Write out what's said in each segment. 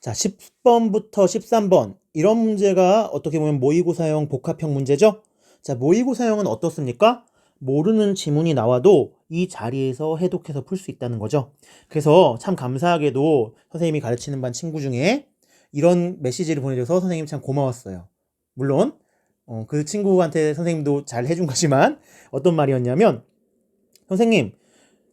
자, 10번부터 13번. 이런 문제가 어떻게 보면 모의고사형 복합형 문제죠? 자, 모의고사형은 어떻습니까? 모르는 지문이 나와도 이 자리에서 해독해서 풀 수 있다는 거죠. 그래서 참 감사하게도 선생님이 가르치는 반 친구 중에 이런 메시지를 보내줘서 선생님 참 고마웠어요. 물론, 어, 그 친구한테 선생님도 잘 해준 거지만 어떤 말이었냐면, 선생님,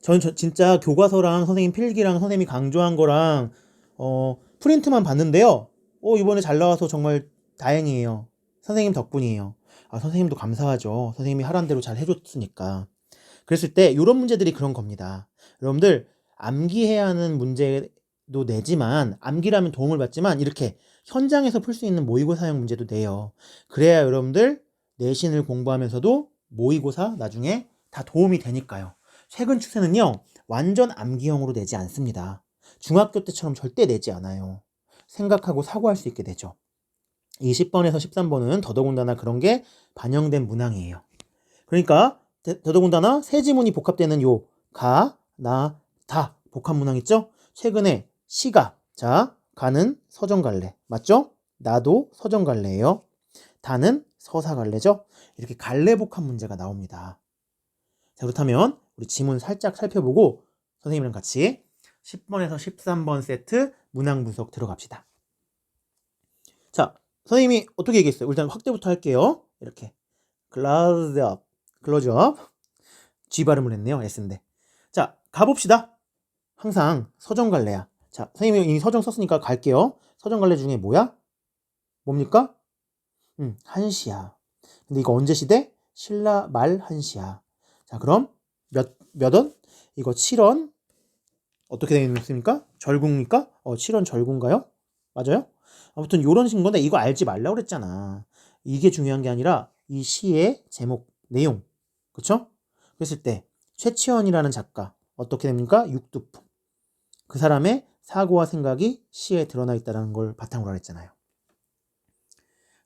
전 저- 진짜 교과서랑 선생님 필기랑 선생님이 강조한 거랑 어, 프린트만 봤는데요. 어, 이번에 잘 나와서 정말 다행이에요. 선생님 덕분이에요. 아, 선생님도 감사하죠. 선생님이 하란 대로 잘 해줬으니까. 그랬을 때 이런 문제들이 그런 겁니다. 여러분들 암기해야 하는 문제도 내지만 암기라면 도움을 받지만 이렇게 현장에서 풀 수 있는 모의고사형 문제도 내요. 그래야 여러분들 내신을 공부하면서도 모의고사 나중에 다 도움이 되니까요. 최근 추세는요. 완전 암기형으로 내지 않습니다. 중학교 때처럼 절대 내지 않아요. 생각하고 사고할 수 있게 되죠. 20번에서 13번은 더더군다나 그런 게 반영된 문항이에요. 그러니까 대- 더더군다나 세 지문이 복합되는 요 가, 나, 다 복합 문항 있죠? 최근에 시가 자 가는 서정갈래 맞죠? 나도 서정갈래예요. 다는 서사 갈래죠? 이렇게 갈래 복합 문제가 나옵니다. 자 그렇다면 우리 지문 살짝 살펴보고 선생님이랑 같이 10번에서 13번 세트 문항 분석 들어갑시다. 자, 선생님이 어떻게 얘기했어요? 일단 확대부터 할게요. 이렇게. close up, close up. G 발음을 했네요. S인데. 자, 가봅시다. 항상 서정 갈래야. 자, 선생님이 이미 서정 썼으니까 갈게요. 서정 갈래 중에 뭐야? 뭡니까? 음, 한시야. 근데 이거 언제 시대? 신라 말 한시야. 자, 그럼 몇, 몇 원? 이거 7원. 어떻게 되어 있습니까? 절구입니까? 어, 7원 절구인가요? 맞아요? 아무튼 요런 식인 건데 이거 알지 말라고 그랬잖아. 이게 중요한 게 아니라 이 시의 제목, 내용. 그쵸? 그랬을 때 최치원이라는 작가 어떻게 됩니까? 육두품. 그 사람의 사고와 생각이 시에 드러나 있다는 걸 바탕으로 했잖아요.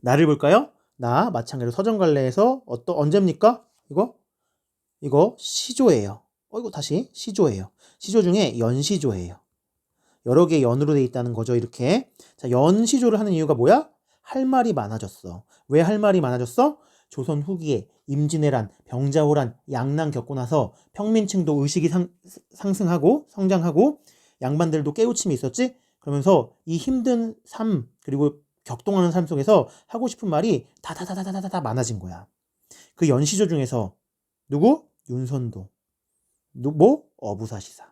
나를 볼까요? 나 마찬가지로 서정갈래에서 어떤 언제입니까? 이거 이거 시조예요. 어 이거 다시 시조예요. 시조 중에 연시조예요. 여러 개 연으로 돼 있다는 거죠. 이렇게 자 연시조를 하는 이유가 뭐야? 할 말이 많아졌어. 왜 할 말이 많아졌어? 조선 후기에 임진왜란, 병자호란, 양난 겪고 나서 평민층도 의식이 상, 상승하고 성장하고 양반들도 깨우침이 있었지. 그러면서 이 힘든 삶 그리고 격동하는 삶 속에서 하고 싶은 말이 다다다다다다다 많아진 거야. 그 연시조 중에서 누구? 윤선도. 누, 뭐? 어부사시사.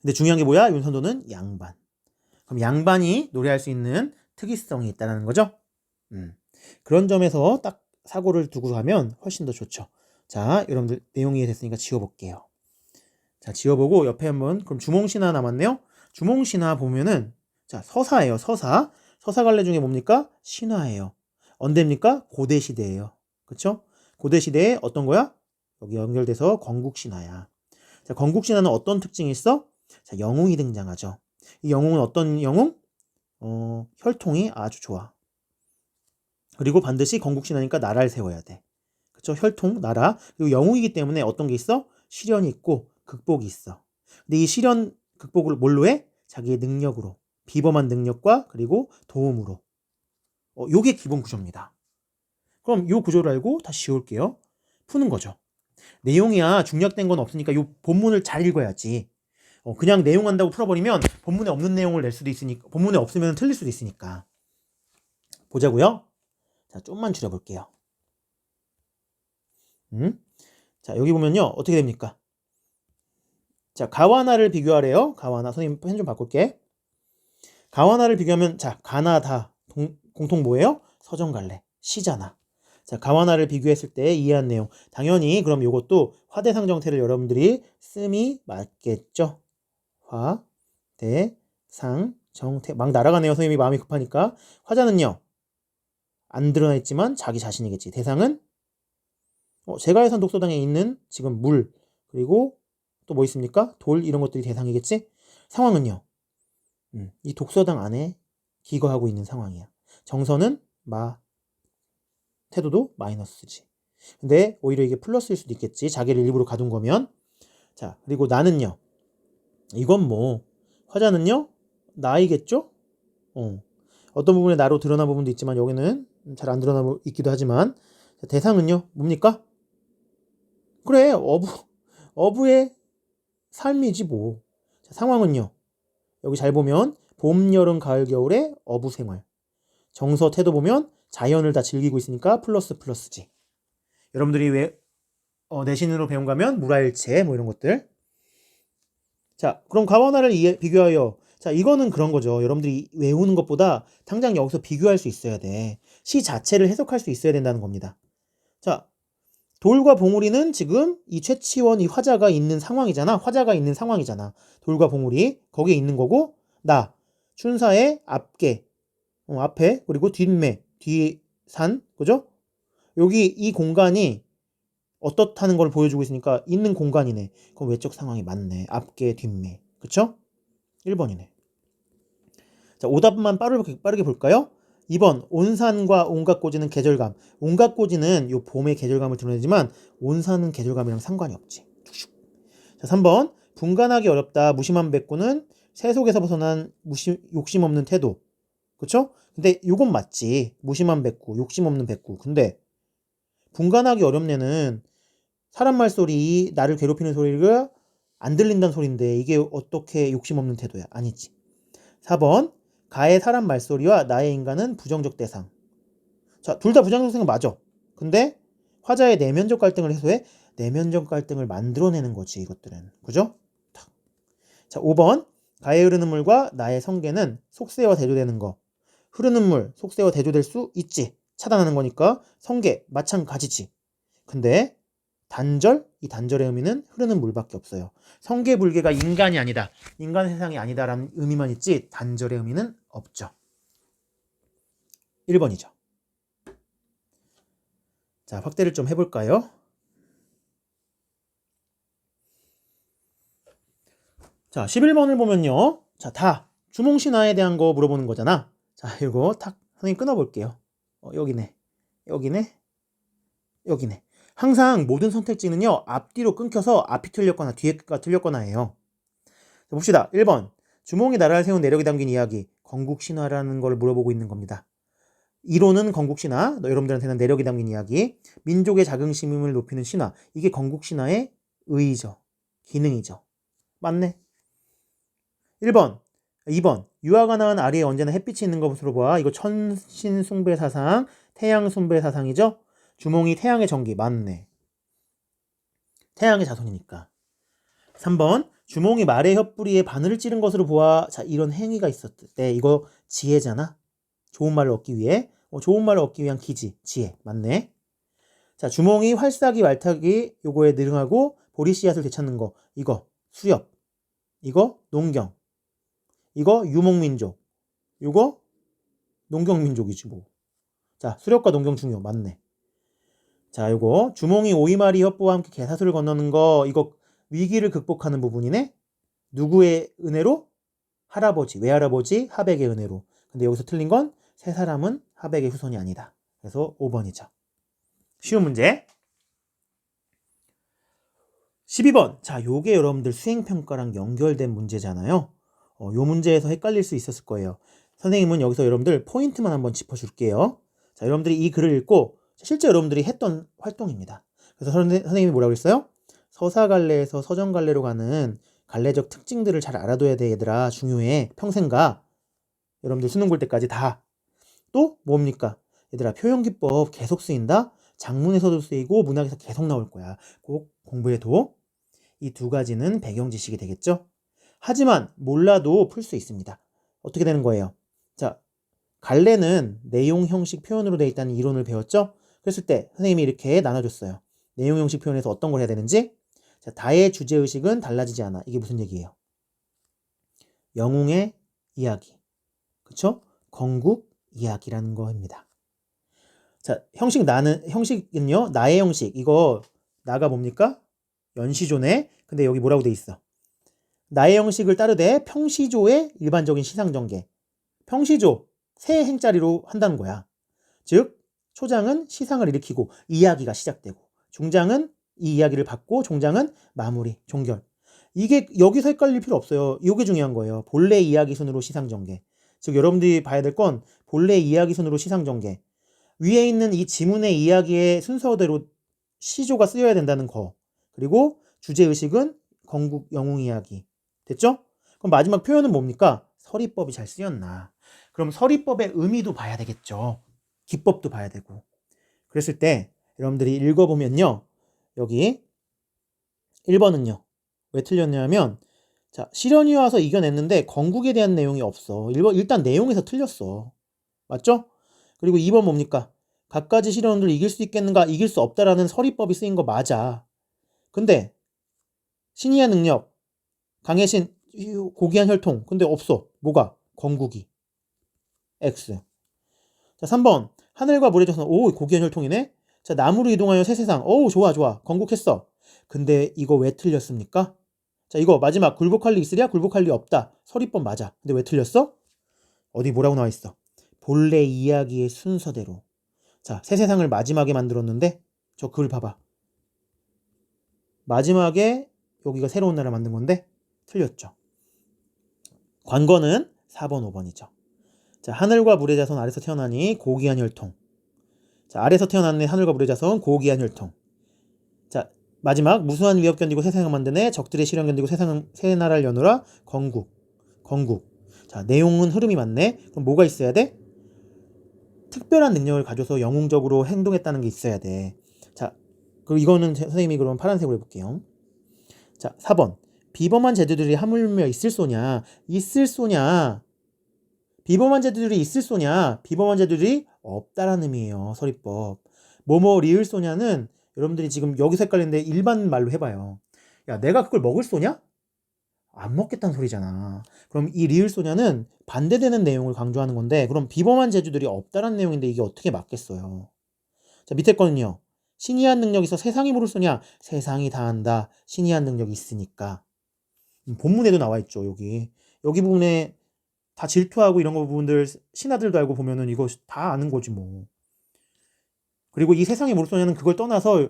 근데 중요한 게 뭐야? 윤선도는 양반. 그럼 양반이 노래할 수 있는 특이성이 있다는 거죠. 음. 그런 점에서 딱 사고를 두고 가면 훨씬 더 좋죠. 자, 여러분들 내용이 됐으니까 지워볼게요. 자, 지워보고 옆에 한번 그럼 주몽신화 남았네요. 주몽신화 보면은 자 서사예요. 서사. 서사 갈래 중에 뭡니까? 신화예요. 언제입니까? 고대 시대예요. 그렇죠? 고대 시대에 어떤 거야? 여기 연결돼서 건국신화야. 자, 건국신화는 어떤 특징이 있어? 자, 영웅이 등장하죠. 이 영웅은 어떤 영웅? 어, 혈통이 아주 좋아. 그리고 반드시 건국신화니까 나라를 세워야 돼. 그쵸? 혈통, 나라. 그리고 영웅이기 때문에 어떤 게 있어? 시련이 있고 극복이 있어. 근데 이 시련 극복을 뭘로 해? 자기의 능력으로. 비범한 능력과 그리고 도움으로. 어, 요게 기본 구조입니다. 그럼 요 구조를 알고 다시 지울게요. 푸는 거죠. 내용이야 중략된 건 없으니까 요 본문을 잘 읽어야지. 어, 그냥 내용 한다고 풀어버리면 본문에 없는 내용을 낼 수도 있으니까 본문에 없으면 틀릴 수도 있으니까 보자고요. 자 좀만 줄여볼게요. 음? 자 여기 보면요 어떻게 됩니까? 자 가와나를 비교하래요. 가와나 선생님 펜 좀 바꿀게. 가와나를 비교하면 자 가나다 동, 공통 뭐예요? 서정갈래 시잖아. 자 가와나를 비교했을 때 이해한 내용 당연히 그럼 이것도 화대상 정태를 여러분들이 씀이 맞겠죠. 화, 대, 상, 정태 막 날아가네요. 선생님이 마음이 급하니까 화자는요 안 드러나 있지만 자기 자신이겠지. 대상은 어, 제가 해산 독서당에 있는 지금 물 그리고 또 뭐 있습니까? 돌 이런 것들이 대상이겠지. 상황은요. 음, 이 독서당 안에 기거하고 있는 상황이야. 정서는 마 태도도 마이너스지. 근데 오히려 이게 플러스일 수도 있겠지. 자기를 일부러 가둔 거면. 자, 그리고 나는요. 이건 뭐 화자는요. 나이겠죠? 어. 어떤 부분에 나로 드러난 부분도 있지만 여기는 잘 안 드러나 있기도 하지만 자, 대상은요 뭡니까? 그래 어부 어부의 삶이지 뭐 자, 상황은요 여기 잘 보면 봄 여름 가을 겨울의 어부 생활 정서 태도 보면 자연을 다 즐기고 있으니까 플러스 플러스지 여러분들이 왜 어, 내신으로 배운 거면 물화일체 뭐 이런 것들 자 그럼 과원화를 이해, 비교하여 자, 이거는 그런 거죠. 여러분들이 외우는 것보다 당장 여기서 비교할 수 있어야 돼. 시 자체를 해석할 수 있어야 된다는 겁니다. 자, 돌과 봉우리는 지금 이 최치원 이 화자가 있는 상황이잖아. 화자가 있는 상황이잖아. 돌과 봉우리 거기에 있는 거고 나 춘사의 앞계 어, 앞에 그리고 뒷매 뒤 산 그죠? 여기 이 공간이 어떻다는 걸 보여주고 있으니까 있는 공간이네. 그럼 외적 상황이 맞네. 앞계 뒷매 그쵸? 1번이네. 자, 오답만 빠르게, 빠르게 볼까요? 2번 온산과 온갖꼬지는 계절감. 온갖꼬지는 요 봄의 계절감을 드러내지만 온산은 계절감이랑 상관이 없지. 자, 3번 분간하기 어렵다. 무심한 백구는 세속에서 벗어난 무심, 욕심 없는 태도. 그쵸? 근데 요건 맞지. 무심한 백구, 욕심 없는 백구. 근데 분간하기 어렵네는 사람 말소리, 나를 괴롭히는 소리가 안 들린다는 소리인데 이게 어떻게 욕심 없는 태도야? 아니지. 4번 가의 사람 말소리와 나의 인간은 부정적 대상. 자, 둘 다 부정적 대상 맞아. 근데 화자의 내면적 갈등을 해소해 내면적 갈등을 만들어내는 거지, 이것들은. 그죠? 자, 5번. 가에 흐르는 물과 나의 성계는 속세와 대조되는 거. 흐르는 물, 속세와 대조될 수 있지. 차단하는 거니까 성계, 마찬가지지. 근데 단절, 이 단절의 의미는 흐르는 물밖에 없어요. 성계불계가 인간이 아니다. 인간 세상이 아니다라는 의미만 있지 단절의 의미는 없죠. 1번이죠. 자, 확대를 좀 해볼까요? 자, 11번을 보면요. 자, 다 주몽신화에 대한 거 물어보는 거잖아. 자, 이거 탁 선생님 끊어볼게요. 어, 여기네. 여기네. 여기네. 항상 모든 선택지는요, 앞뒤로 끊겨서 앞이 틀렸거나 뒤가 틀렸거나 해요. 자, 봅시다. 1번. 주몽이 나라를 세운 내력이 담긴 이야기. 건국신화라는 걸 물어보고 있는 겁니다. 이론은 건국신화, 여러분들한테는 내력이 담긴 이야기. 민족의 자긍심을 높이는 신화. 이게 건국신화의 의의죠. 기능이죠. 맞네. 1번. 2번. 유화가 나은 아래에 언제나 햇빛이 있는 것으로 봐. 이거 천신숭배 사상, 태양숭배 사상이죠. 주몽이 태양의 전기 맞네. 태양의 자손이니까. 3번 주몽이 말의 혀뿌리에 바늘을 찌른 것으로 보아 자 이런 행위가 있었을 때 이거 지혜잖아. 좋은 말을 얻기 위해 어, 좋은 말을 얻기 위한 기지 지혜 맞네. 자 주몽이 활싸기 말타기 요거에 능하고 보리 씨앗을 되찾는 거 이거 수엽 이거 농경 이거 유목민족 요거 농경민족이지 뭐. 자 수렵과 농경 중요 맞네. 자, 이거 주몽이 오이마리 협부와 함께 개사수를 건너는 거 이거 위기를 극복하는 부분이네. 누구의 은혜로? 할아버지, 외할아버지, 하백의 은혜로. 근데 여기서 틀린 건 세 사람은 하백의 후손이 아니다. 그래서 5번이죠. 쉬운 문제. 12번. 자, 요게 여러분들 수행평가랑 연결된 문제잖아요. 어, 요 문제에서 헷갈릴 수 있었을 거예요. 선생님은 여기서 여러분들 포인트만 한번 짚어줄게요. 자, 여러분들이 이 글을 읽고 실제 여러분들이 했던 활동입니다. 그래서 선생님이 뭐라고 했어요? 서사갈래에서 서정갈래로 가는 갈래적 특징들을 잘 알아둬야 돼 얘들아. 중요해. 평생가. 여러분들 수능 볼 때까지 다. 또 뭡니까? 얘들아 표현기법 계속 쓰인다? 장문에서도 쓰이고 문학에서 계속 나올 거야. 꼭 공부해도 이 두 가지는 배경 지식이 되겠죠 하지만 몰라도 풀 수 있습니다 어떻게 되는 거예요 자 갈래는 내용 형식 표현으로 되어 있다는 이론을 배웠죠 그랬을 때 선생님이 이렇게 나눠줬어요. 내용 형식 표현에서 어떤 걸 해야 되는지 자, 다의 주제 의식은 달라지지 않아. 이게 무슨 얘기예요? 영웅의 이야기. 그쵸? 건국 이야기라는 거입니다. 자, 형식 나는, 형식은요, 나의 형식. 이거, 나가 뭡니까? 연시조네. 근데 여기 뭐라고 돼 있어? 나의 형식을 따르되 평시조의 일반적인 시상전개. 평시조, 새 행자리로 한다는 거야. 즉, 초장은 시상을 일으키고 이야기가 시작되고 중장은 이 이야기를 받고 종장은 마무리, 종결. 이게 여기서 헷갈릴 필요 없어요. 이게 중요한 거예요. 본래 이야기 순으로 시상 전개. 즉 여러분들이 봐야 될 건 본래 이야기 순으로 시상 전개. 위에 있는 이 지문의 이야기의 순서대로 시조가 쓰여야 된다는 거. 그리고 주제 의식은 건국 영웅 이야기. 됐죠? 그럼 마지막 표현은 뭡니까? 서리법이 잘 쓰였나. 그럼 서리법의 의미도 봐야 되겠죠. 기법도 봐야 되고. 그랬을 때 여러분들이 읽어보면요. 여기 1번은요. 왜 틀렸냐면 자, 실현이 와서 이겨냈는데 건국에 대한 내용이 없어. 1번 일단 내용에서 틀렸어. 맞죠? 그리고 2번 뭡니까? 갖가지 실현을 이길 수 있겠는가? 이길 수 없다라는 서리법이 쓰인 거 맞아. 근데 신이의 능력, 강해신, 고귀한 혈통. 근데 없어. 뭐가? 건국이. X. 자, 3번. 하늘과 물의 조선. 오, 고귀한 혈통이네. 자, 나무로 이동하여 새 세상. 오, 좋아, 좋아. 건국했어. 근데 이거 왜 틀렸습니까? 자, 이거 마지막 굴복할 리 있으랴? 굴복할 리 없다. 서리법 맞아. 근데 왜 틀렸어? 어디 뭐라고 나와 있어? 본래 이야기의 순서대로. 자, 새 세상을 마지막에 만들었는데 저 글 봐봐. 마지막에 여기가 새로운 나라 만든 건데 틀렸죠. 관건은 4번, 5번이죠. 자, 하늘과 물의 자손 아래서 태어나니 고귀한 혈통. 자, 아래서 태어났네 하늘과 물의 자손 고귀한 혈통. 자, 마지막 무수한 위협 견디고 새 세상을 만드네 적들의 시련 견디고 세상 새 나라를 여누라 건국. 건국. 자, 내용은 흐름이 맞네. 그럼 뭐가 있어야 돼? 특별한 능력을 가져서 영웅적으로 행동했다는 게 있어야 돼. 자, 그리고 이거는 선생님이 그럼 파란색으로 해볼게요. 자, 4번. 비범한 제도들이 하물며 있을 소냐? 있을 소냐? 비범한 제도들이 있을 소냐? 비범한 제도들이 없다라는 의미예요. 서리법. 뭐뭐 리을 소냐는 여러분들이 지금 여기서 헷갈리는데 일반 말로 해봐요. 야, 내가 그걸 먹을 소냐? 안 먹겠다는 소리잖아. 그럼 이 리을 소냐는 반대되는 내용을 강조하는 건데, 그럼 비범한 제주들이 없다라는 내용인데 이게 어떻게 맞겠어요? 자, 밑에 거는요. 신이 한 능력이 있어 세상이 모를 소냐? 세상이 다 한다. 신이 한 능력이 있으니까. 음, 본문에도 나와 있죠, 여기. 여기 부분에 다 질투하고 이런 거 부분들 신하들도 알고 보면은 이거 다 아는 거지 뭐. 그리고 이 세상이 모를 소냐는 그걸 떠나서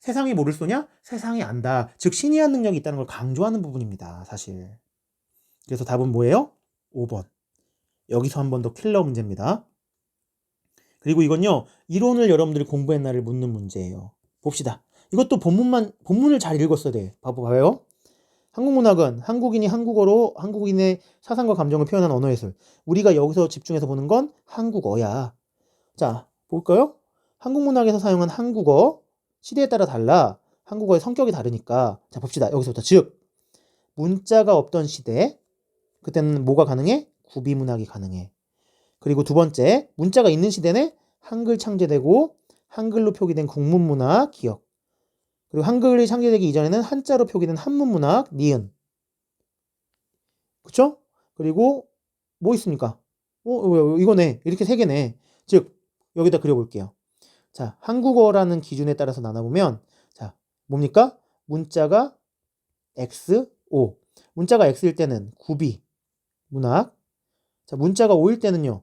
세상이 모를 소냐? 세상이 안다. 즉 신이 한 능력이 있다는 걸 강조하는 부분입니다. 사실. 그래서 답은 뭐예요? 5번. 여기서 한 번 더 킬러 문제입니다. 그리고 이건요. 이론을 여러분들이 공부했나를 묻는 문제예요. 봅시다. 이것도 본문만 본문을 잘 읽었어야 돼. 봐봐요. 한국문학은 한국인이 한국어로 한국인의 사상과 감정을 표현한 언어 예술. 우리가 여기서 집중해서 보는 건 한국어야. 자, 볼까요? 한국문학에서 사용한 한국어 시대에 따라 달라 한국어의 성격이 다르니까 자 봅시다 여기서부터 즉 문자가 없던 시대 그때는 뭐가 가능해 구비 문학이 가능해 그리고 두 번째 문자가 있는 시대는 한글 창제되고 한글로 표기된 국문 문학 기억 그리고 한글이 창제되기 이전에는 한자로 표기된 한문 문학 니은 그쵸 그리고 뭐 있습니까 어 이거네 이렇게 세 개네 즉 여기다 그려볼게요 자, 한국어라는 기준에 따라서 나눠보면, 자, 뭡니까? 문자가 X, O. 문자가 X일 때는 구비, 문학. 자, 문자가 O일 때는요,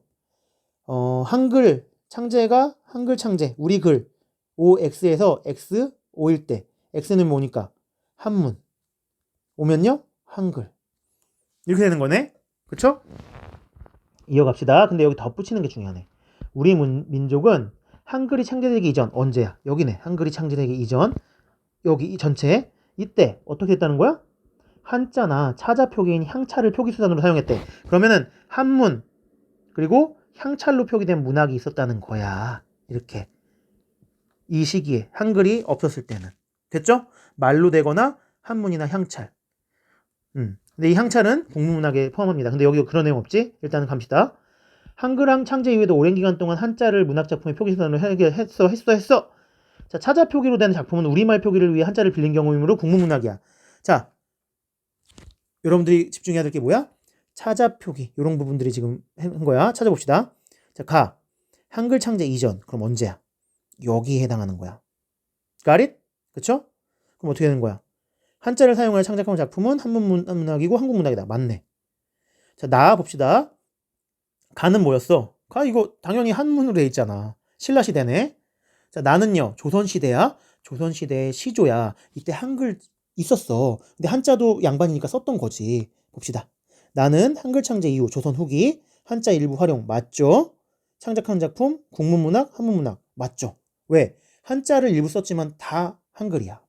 어, 한글 창제가 한글 창제, 우리 글, OX에서 X, O일 때, X는 뭐니까? 한문. 오면요, 한글. 이렇게 되는 거네? 그쵸? 이어갑시다. 근데 여기 덧붙이는 게 중요하네. 우리 문, 민족은 한글이 창제되기 이전 언제야? 여기네. 한글이 창제되기 이전 여기 전체 이때 어떻게 했다는 거야? 한자나 차자 표기인 향차를 표기 수단으로 사용했대. 그러면은 한문 그리고 향찰로 표기된 문학이 있었다는 거야. 이렇게 이 시기에 한글이 없었을 때는 됐죠? 말로 되거나 한문이나 향찰. 음. 근데 이 향찰은 국문문학에 포함합니다. 근데 여기 그런 내용 없지? 일단은 갑시다. 한글항 창제 이후에도 오랜 기간 동안 한자를 문학 작품의 표기 수단으로 했어 했어 했어 자 차자 표기로 된 작품은 우리말 표기를 위해 한자를 빌린 경우이므로 국문문학이야 자 여러분들이 집중해야 될 게 뭐야 차자 표기 이런 부분들이 지금 한 거야 찾아봅시다 자 가 한글 창제 이전 그럼 언제야 여기에 해당하는 거야 가릿 그쵸 그럼 어떻게 되는 거야 한자를 사용하여 창작한 작품은 한문 문학이고 한국 문학이다 맞네 자 나와 봅시다 가는 뭐였어? 가 이거 당연히 한문으로 돼 있잖아. 신라 시대네. 자, 나는요. 조선 시대야. 조선 시대의 시조야. 이때 한글 있었어. 근데 한자도 양반이니까 썼던 거지. 봅시다. 나는 한글 창제 이후 조선 후기 한자 일부 활용 맞죠? 창작한 작품 국문문학, 한문문학 맞죠? 왜? 한자를 일부 썼지만 다 한글이야.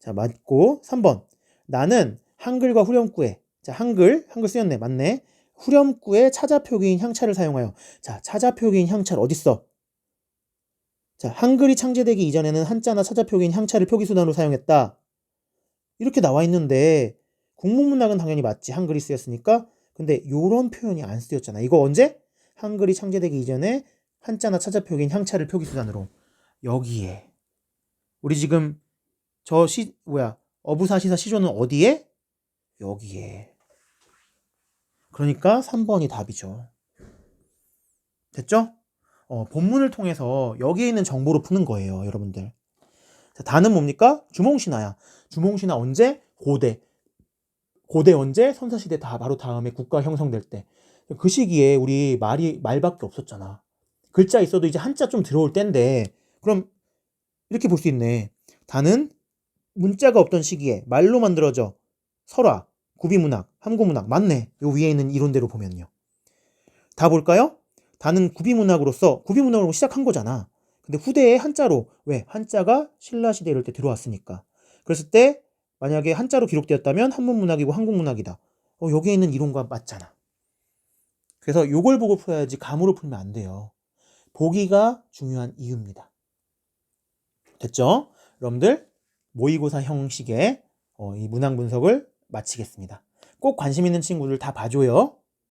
자, 맞고 3번. 나는 한글과 후렴구에 자, 한글, 한글 쓰였네. 맞네. 후렴구에 차자표기인 향차를 사용하여 자, 차자표기인 향차를 어딨어? 자, 한글이 창제되기 이전에는 한자나 차자표기인 향차를 표기수단으로 사용했다. 이렇게 나와 있는데 국문문학은 당연히 맞지. 한글이 쓰였으니까. 근데 요런 표현이 안 쓰였잖아. 이거 언제? 한글이 창제되기 이전에 한자나 차자표기인 향차를 표기수단으로. 여기에. 우리 지금 저 시, 뭐야, 어부사시사 시조는 어디에? 여기에. 그러니까 3번이 답이죠. 됐죠? 어, 본문을 통해서 여기에 있는 정보로 푸는 거예요, 여러분들. 자, 다는 뭡니까? 주몽신화야. 주몽신화 언제? 고대. 고대 언제? 선사시대 다 바로 다음에 국가 형성될 때. 그 시기에 우리 말이 말밖에 없었잖아. 글자 있어도 이제 한자 좀 들어올 때인데 그럼 이렇게 볼 수 있네. 다는 문자가 없던 시기에 말로 만들어져 설화, 구비문학, 함구문학 맞네. 요 위에 있는 이론대로 보면요. 다 볼까요? 다는 구비문학으로서 구비문학으로 시작한 거잖아. 근데 후대에 한자로 왜 한자가 신라 시대 이럴 때 들어왔으니까. 그랬을 때 만약에 한자로 기록되었다면 한문문학이고 한국문학이다. 어, 여기에 있는 이론과 맞잖아. 그래서 요걸 보고 풀어야지 감으로 풀면 안 돼요. 보기가 중요한 이유입니다. 됐죠? 여러분들 모의고사 형식의 어, 이 문항 분석을 마치겠습니다. 꼭 관심 있는 친구들 다 봐줘요.